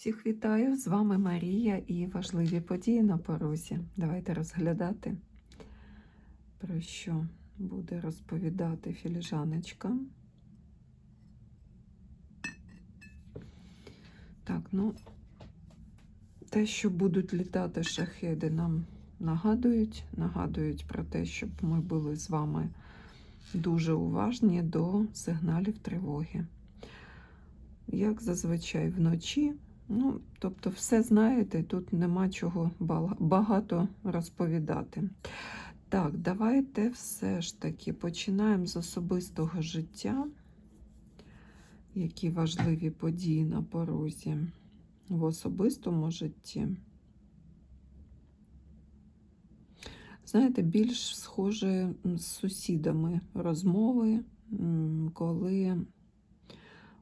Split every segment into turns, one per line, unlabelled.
Всіх вітаю! З вами Марія і важливі події на порозі. Давайте розглядати, про що буде розповідати філіжаночка. Так, ну, те, що будуть літати шахеди, нам нагадують, нагадують про те, щоб ми були з вами дуже уважні до сигналів тривоги. Як зазвичай вночі. Ну, тобто, все знаєте, тут нема чого багато розповідати. Так, давайте все ж таки починаємо з особистого життя. Які важливі події на порозі в особистому житті. Знаєте, більш схоже з сусідами розмови, коли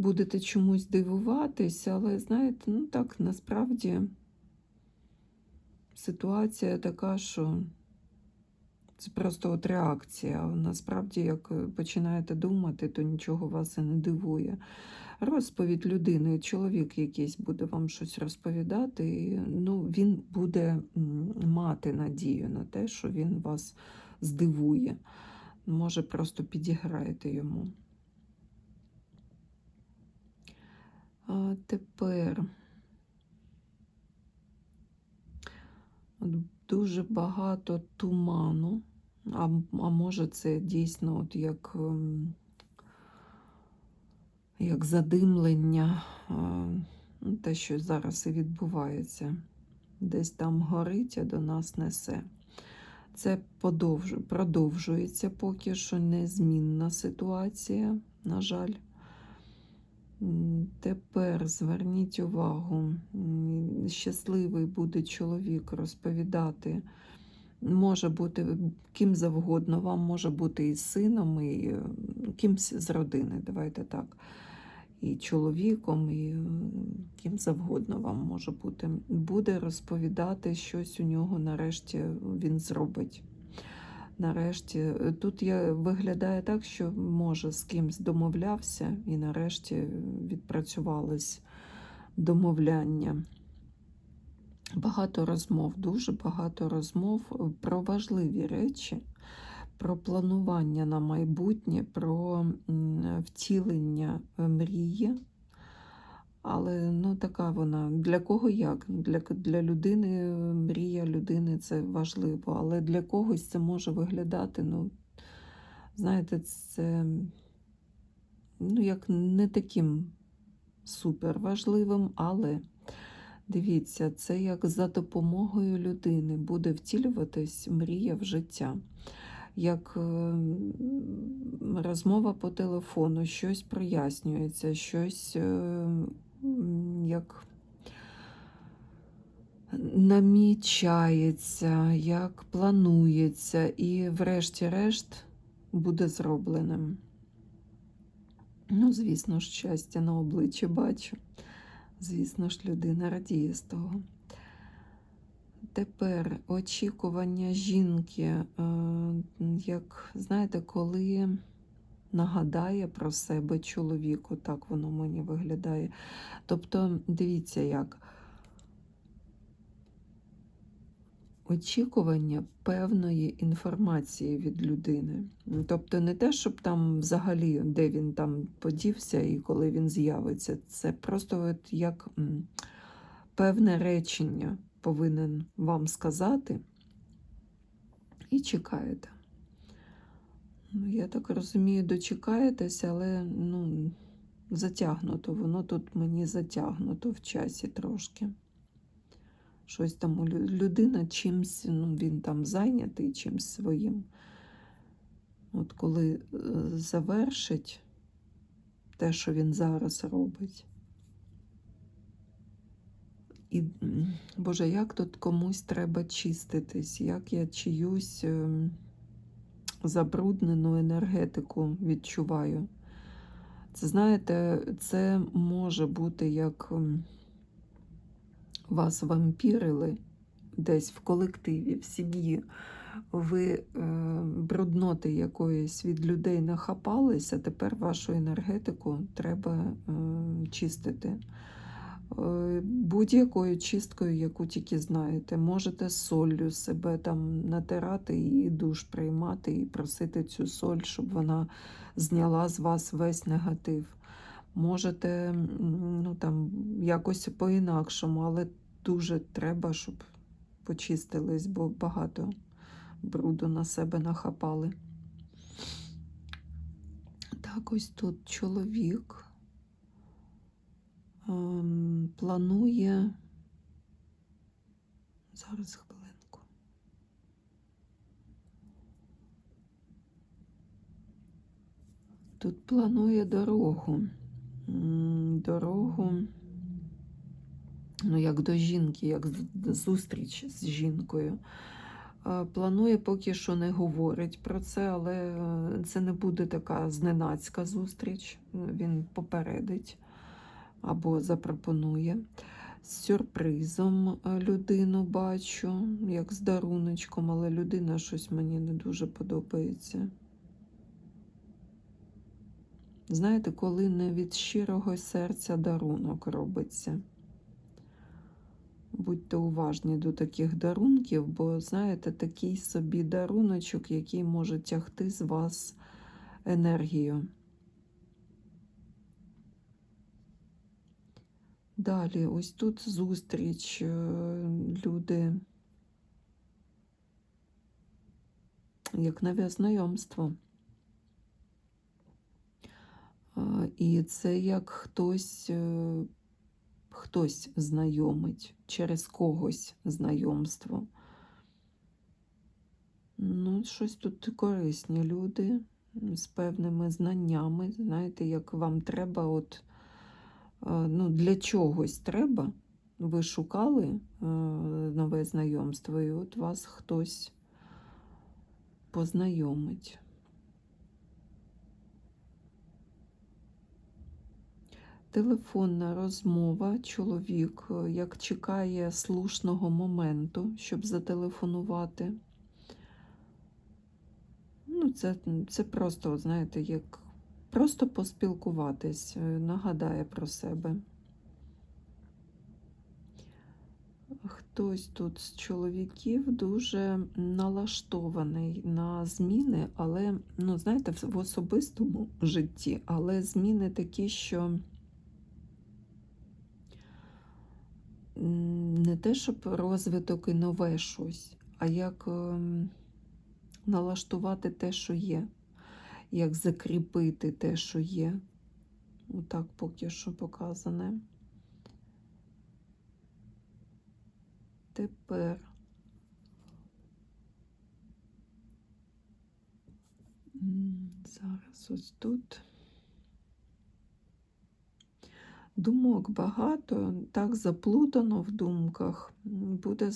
будете чомусь дивуватись, але знаєте, ну так, насправді ситуація така, що це просто от реакція. Насправді, як починаєте думати, то нічого вас і не дивує. Розповідь людини, чоловік якийсь буде вам щось розповідати, і, ну, він буде мати надію на те, що він вас здивує. Може, просто підіграєте йому. А тепер дуже багато туману, а, а може це дійсно от як, ем, як задимлення, ну, те, що зараз і відбувається. Десь там горить, а до нас несе. Це продовжується поки що незмінна ситуація, на жаль. Тепер зверніть увагу, щасливий буде чоловік розповідати, може бути ким завгодно, вам може бути і сином, і кимсь з родини, давайте так. І чоловіком, і ким завгодно вам може бути. Буде розповідати щось у нього нарешті він зробить. Нарешті, е, тут я виглядає так, що може з кимсь домовлявся, і нарешті відпрацювались домовляння. Багато розмов, дуже багато розмов про важливі речі, про планування на майбутнє, про втілення мрії. Але ну, така вона для кого як? Для для людини мрія людини це важливо, але для когось це може виглядати, ну, знаєте, це ну, як не таким супер важливим, але дивіться, це як за допомогою людини буде втілюватись мрія в життя. Як розмова по телефону, щось прояснюється, щось як намічається, як планується, і, врешті-решт, буде зробленим. Ну, звісно ж, щастя на обличчі бачу. Звісно ж, людина радіє з того. Тепер очікування жінки, е, як, знаєте, коли нагадає про себе чоловіку, так воно мені виглядає. Тобто, дивіться, як очікування певної інформації від людини. Тобто, не те, щоб там взагалі, де він там подівся і коли він з'явиться, це просто от як певне речення повинен вам сказати і чекаєте. Ну, я так розумію, дочекаєтесь, але ну, затягнуто. Воно тут мені затягнуто в часі трошки. Щось там людина чимсь, ну, він там зайнятий чимсь своїм. От коли е, завершить те, що він зараз робить. І, Боже, як тут комусь треба чиститись, як я чиюсь. Ем, забруднену енергетику відчуваю. Це, знаєте, це може бути як вас вампірили десь в колективі, в сім'ї. Ви е, брудноти якоїсь від людей нахапалися, тепер вашу енергетику треба е, чистити. Е, будь-якою чисткою, яку тільки знаєте. Можете солью себе там натирати і душ приймати, і просити цю соль, щоб вона зняла з вас весь негатив. Можете ну, там, якось по-інакшому, але дуже треба, щоб почистились, бо багато бруду на себе нахапали. Так, ось тут чоловік планує. Зараз хвилинку. Тут планує дорогу. Дорогу, ну, як до жінки, як зустріч з жінкою. Е, Планує поки що не говорить про це, але е, це не буде така зненацька зустріч. Він попередить або запропонує. З сюрпризом е, людину бачу, як з даруночком, але людина щось мені не дуже подобається. Знаєте, коли не від щирого серця дарунок робиться. Будьте уважні до таких дарунків, бо знаєте, такий собі даруночок, який може тягти з вас енергію. Далі, ось тут зустріч, е, люди, як нове знайомство. І це як хтось, е, хтось знайомить, через когось знайомство. Ну, щось тут корисні люди з певними знаннями. Знаєте, як вам треба, от, ну, для чогось треба. Ви шукали е, нове знайомство, і от вас хтось познайомить. Телефонна розмова. Чоловік е, як чекає слушного моменту, щоб зателефонувати. Ну, це, це просто, знаєте, як просто поспілкуватись, е, нагадає про себе. Хтось тут з чоловіків дуже налаштований на зміни, але, ну, знаєте, в особистому житті, але зміни такі, що не те, щоб розвиток і нове щось, а як ем, налаштувати те, що є, як закріпити те, що є. Отак поки що показане. Тепер зараз ось тут. Думок багато, так заплутано в думках. Буде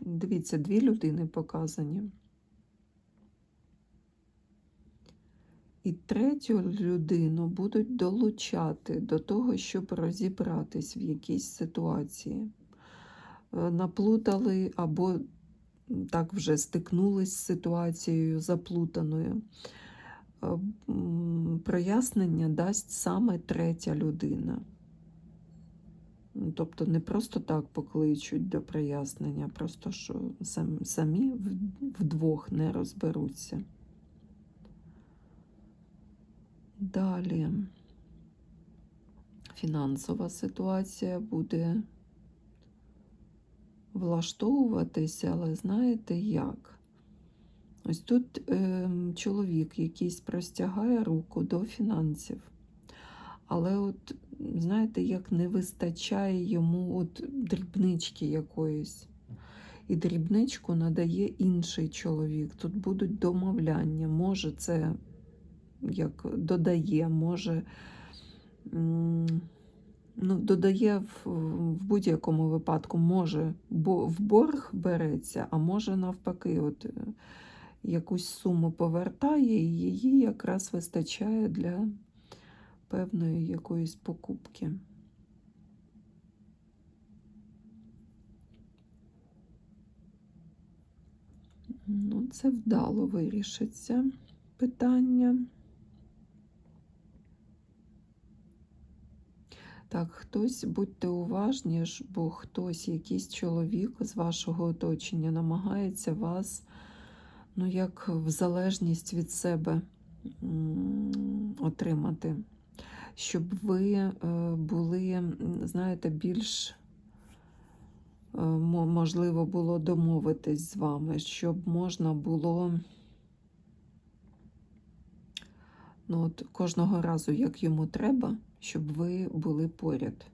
Дивіться, дві людини показані. І третю людину будуть долучати до того, щоб розібратись в якійсь ситуації. Е, Наплутали або так вже стикнулись з ситуацією заплутаною. Е, Прояснення дасть саме третя людина. Тобто не просто так покличуть до прояснення, просто що самі вдвох не розберуться. Далі фінансова ситуація буде влаштовуватися, але знаєте як? Ось тут е, чоловік якийсь простягає руку до фінансів. Але от, знаєте, як не вистачає йому от дрібнички якоїсь. І дрібничку надає інший чоловік. Тут будуть домовляння. Може, це як додає, може ну, додає в, в будь-якому випадку, може, бо в борг береться, а може навпаки, от е, якусь суму повертає, і її якраз вистачає для певної якоїсь покупки. Ну, це вдало вирішиться питання. Так, хтось, будьте уважні, бо хтось, якийсь чоловік з вашого оточення намагається вас, ну, як в залежність від себе отримати, щоб ви е, були, знаєте, більш е, можливо було домовитись з вами, щоб можна було ну, от, кожного разу, як йому треба, щоб ви були поряд,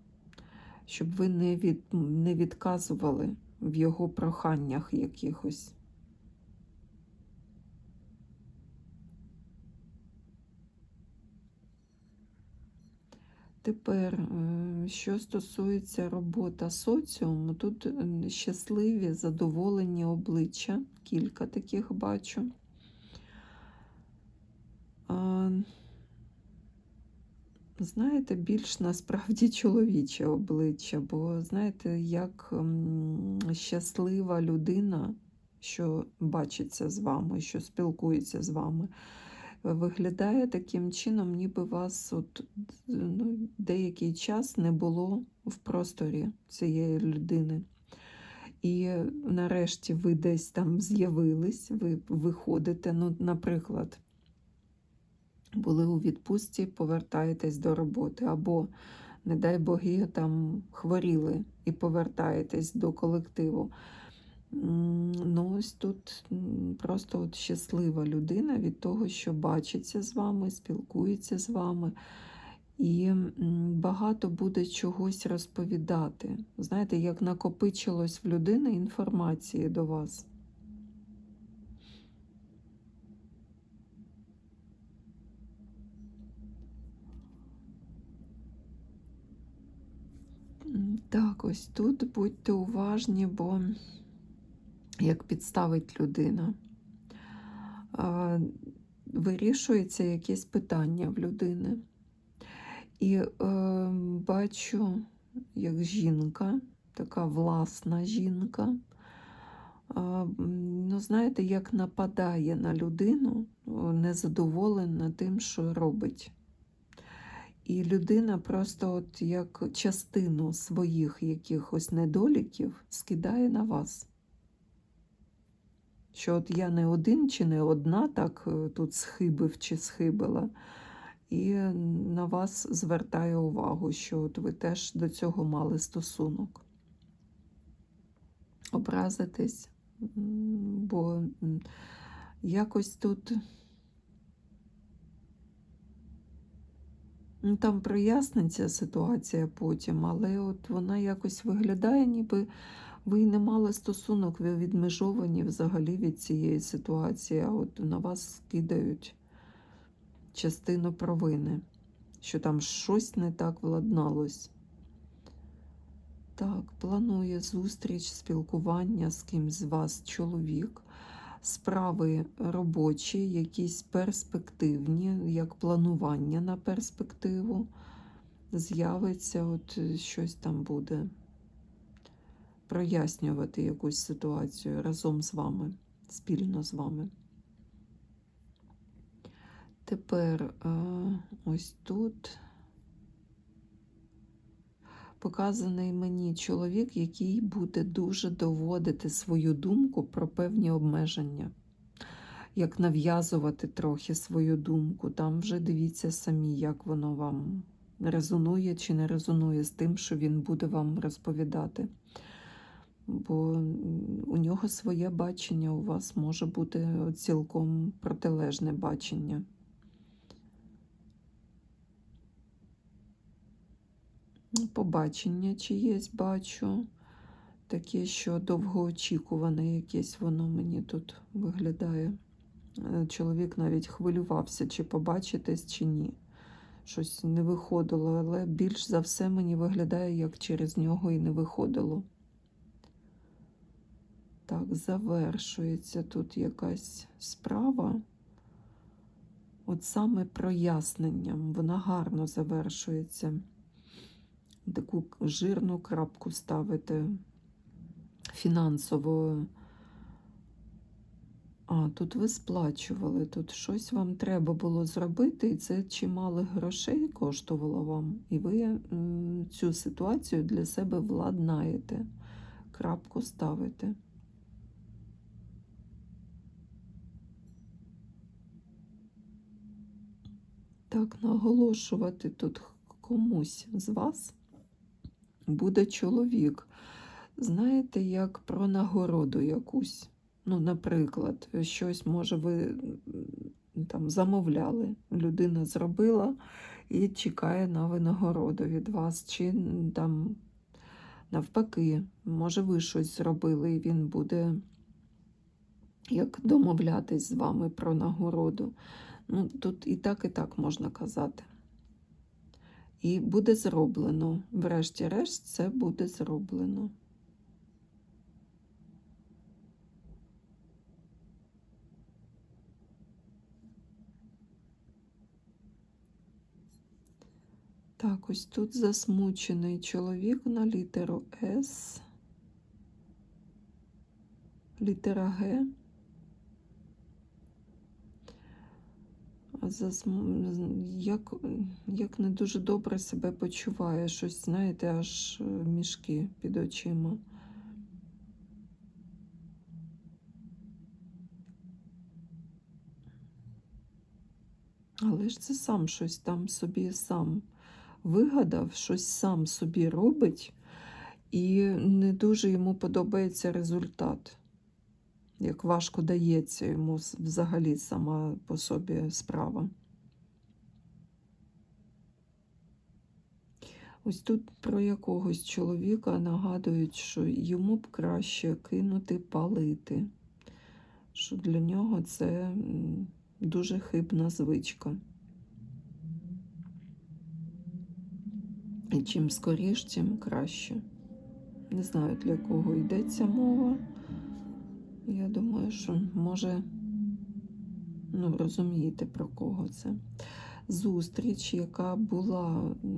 щоб ви не, від, не відказували в його проханнях якихось. Тепер, е, що стосується робота соціуму, тут е, щасливі, задоволені обличчя, кілька таких бачу. Знаєте, більш насправді чоловіче обличчя, бо знаєте, як щаслива людина, що бачиться з вами, що спілкується з вами, виглядає таким чином, ніби вас от, ну, деякий час не було в просторі цієї людини. І нарешті ви десь там з'явились, ви виходите, ну, наприклад, були у відпустці, повертаєтесь до роботи, або, не дай боги, там хворіли і повертаєтесь до колективу. Ну, ось тут просто от щаслива людина від того, що бачиться з вами, спілкується з вами, і багато буде чогось розповідати. Знаєте, як накопичилось в людини інформації до вас. Так, ось тут будьте уважні, бо як підставить людина. Вирішується якесь питання в людини. І е, бачу, як жінка, така власна жінка, м, ну, знаєте, як нападає на людину, незадоволена тим, що робить. І людина просто от як частину своїх якихось недоліків скидає на вас. Що от я не один чи не одна так е, тут схибив чи схибила, і на вас звертає увагу, що от ви теж до цього мали стосунок. Образитесь, бо якось тут. Ну, Там проясниться ситуація потім, але от вона якось виглядає, ніби ви не мали стосунок, ви відмежовані взагалі від цієї ситуації, а от на вас скидають частину провини, що там щось не так владналось. Так, планує зустріч, спілкування з кимсь з вас чоловік, справи робочі, якісь перспективні, як планування на перспективу. З'явиться, от щось там буде прояснювати якусь ситуацію разом з вами, спільно з вами. Тепер е, ось тут показаний мені чоловік, який буде дуже доводити свою думку про певні обмеження, як нав'язувати трохи свою думку. Там вже дивіться самі, як воно вам резонує чи не резонує з тим, що він буде вам розповідати. Бо у нього своє бачення, у вас може бути цілком протилежне бачення. Побачення чиєсь бачу. Таке, що довгоочікуване якесь воно мені тут виглядає. Е, Чоловік навіть хвилювався, чи побачитись, чи ні. Щось не виходило, але більш за все мені виглядає, як через нього і не виходило. Так, завершується тут якась справа. От саме проясненням. Вона гарно завершується. Таку жирну крапку ставити фінансово А, тут ви сплачували, тут щось вам треба було зробити, і це чимало грошей коштувало вам. І ви цю ситуацію для себе владнаєте, крапку ставите. Так, наголошувати тут комусь з вас буде чоловік. Знаєте, як про нагороду якусь. Ну, наприклад, щось, може, ви там замовляли, людина зробила і чекає на винагороду від вас, чи там навпаки, може, ви щось зробили, і він буде як домовлятись з вами про нагороду. Ну, тут і так, і так можна казати. І буде зроблено. Врешті-решт, це буде зроблено. Так, ось тут засмучений чоловік на літеру С, літера Г. Як, як не дуже добре себе почуває, щось, знаєте, аж е, мішки під очима. Але ж це сам щось там собі сам вигадав, щось сам собі робить, і не дуже йому подобається результат. Як важко дається йому взагалі сама по собі справа. Ось тут про якогось чоловіка нагадують, що йому б краще кинути палити, що для нього це дуже хибна звичка. І чим скоріш, тим краще. Не знаю, для кого йдеться мова. Я думаю, що може, ну, розумієте, про кого це. Зустріч, яка була е,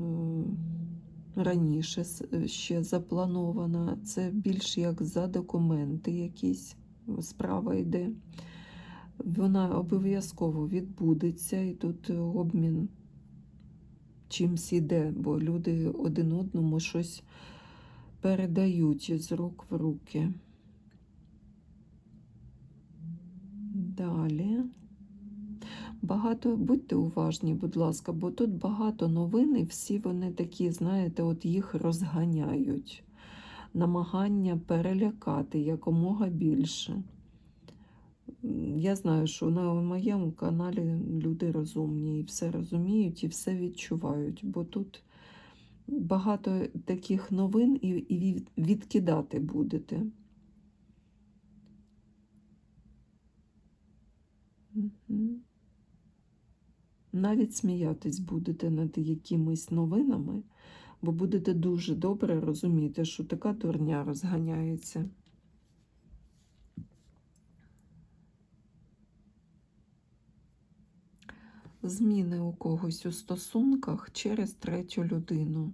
раніше ще запланована, це більш як за документи якісь справа йде. Вона обов'язково відбудеться, і тут обмін чимсь іде, бо люди один одному щось передають з рук в руки. Далі. Багато, будьте уважні, будь ласка, бо тут багато новин, і всі вони такі, знаєте, от їх розганяють. Намагання перелякати якомога більше. Я знаю, що на моєму каналі люди розумні і все розуміють, і все відчувають, бо тут багато таких новин і, відкидати будете. Навіть сміятись будете над якимись новинами, бо будете дуже добре розуміти, що така дурня розганяється. Зміни у когось у стосунках через третю людину.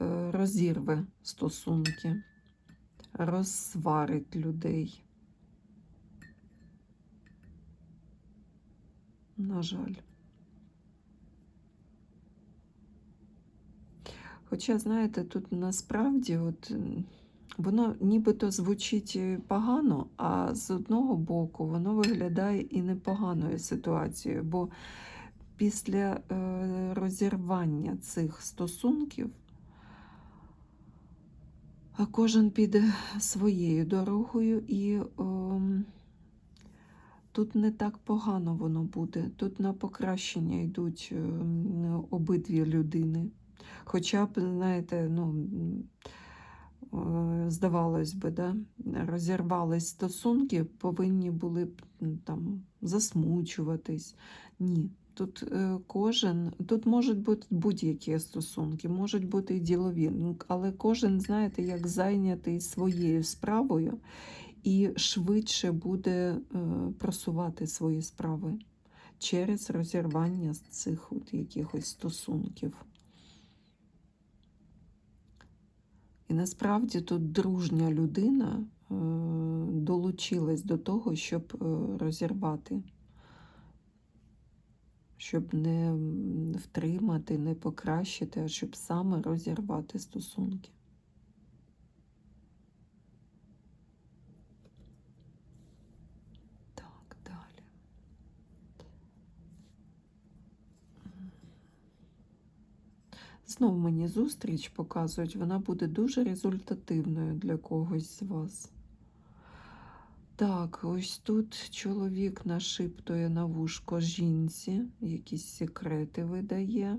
Е, Розірве стосунки, розсварить людей. На жаль. Хоча, знаєте, тут насправді от, воно нібито звучить е, погано, а з одного боку воно виглядає і непоганою ситуацією, бо після е, розірвання цих стосунків а кожен піде своєю дорогою і Тут не так погано воно буде. Тут на покращення йдуть ем, обидві людини. Хоча б, знаєте, ну, е, здавалось би, да, розірвались стосунки, повинні були б там засмучуватись. Ні. Тут е, кожен, тут можуть бути будь-які стосунки, можуть бути і ділові, але кожен, знаєте, як зайнятий своєю справою і швидше буде е, просувати свої справи через розірвання цих от якихось стосунків. І насправді тут дружня людина, е, долучилась до того, щоб е, розірвати, щоб не втримати, не покращити, а щоб саме розірвати стосунки. Так, далі. Знову мені зустріч показують, вона буде дуже результативною для когось з вас. Так, ось тут чоловік нашіптує на вушко жінці, якісь секрети видає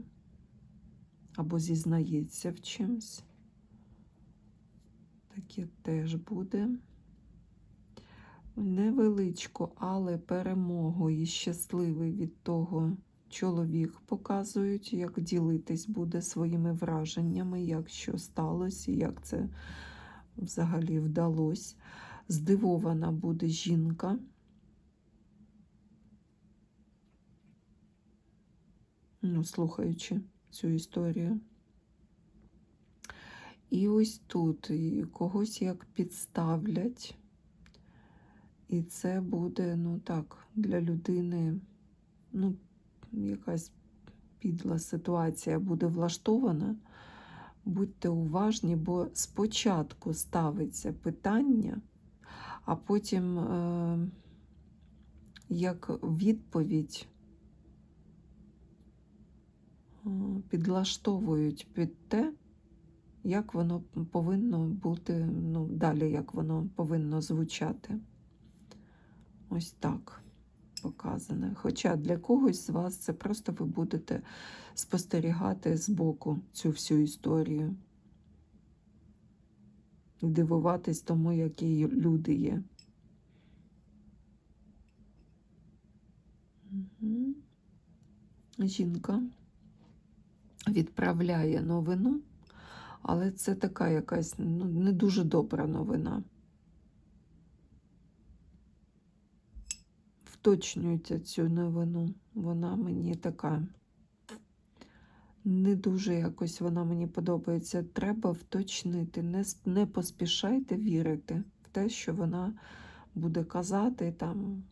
або зізнається в чимсь. Таке теж буде. Невеличко, але перемогу і щасливий від того чоловік показують, як ділитись буде своїми враженнями, як що сталося, як це взагалі вдалося. Здивована буде жінка. Ну, слухаючи цю історію. І ось тут і когось як підставлять. І це буде, ну так, для людини, ну, якась підла ситуація буде влаштована. Будьте уважні, бо спочатку ставиться питання, а потім, е, як відповідь, е, підлаштовують під те, як воно повинно бути, ну, далі, як воно повинно звучати. Ось так показане. Хоча для когось з вас це просто ви будете спостерігати збоку цю всю історію. Дивуватись тому, які люди є. Жінка відправляє новину, але це така якась ну, не дуже добра новина. Вточнюється цю новину. Вона мені така не дуже якось вона мені подобається. Треба вточнити. Не, не поспішайте вірити в те, що вона буде казати там.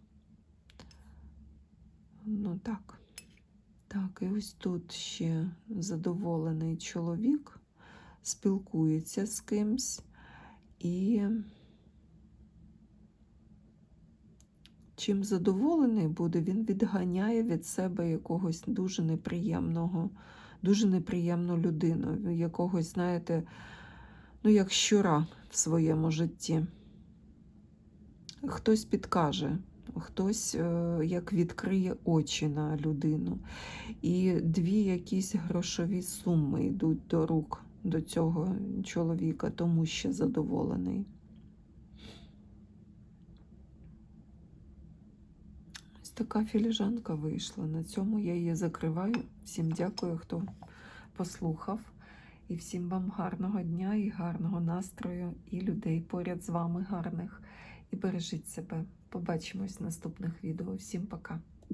Ну так. Так, і ось тут ще задоволений чоловік спілкується з кимсь і. Чим задоволений буде, він відганяє від себе якогось дуже неприємного, дуже неприємну людину, якогось, знаєте, ну, як щура в своєму житті. Хтось підкаже, хтось е, як відкриє очі на людину. І дві якісь грошові суми йдуть до рук до цього чоловіка, тому ще задоволений. Ось така філіжанка вийшла. На цьому я її закриваю. Всім дякую, хто послухав. І всім вам гарного дня і гарного настрою, і людей поряд з вами гарних. І бережіть себе. Побачимось в наступних відео. Всім пока.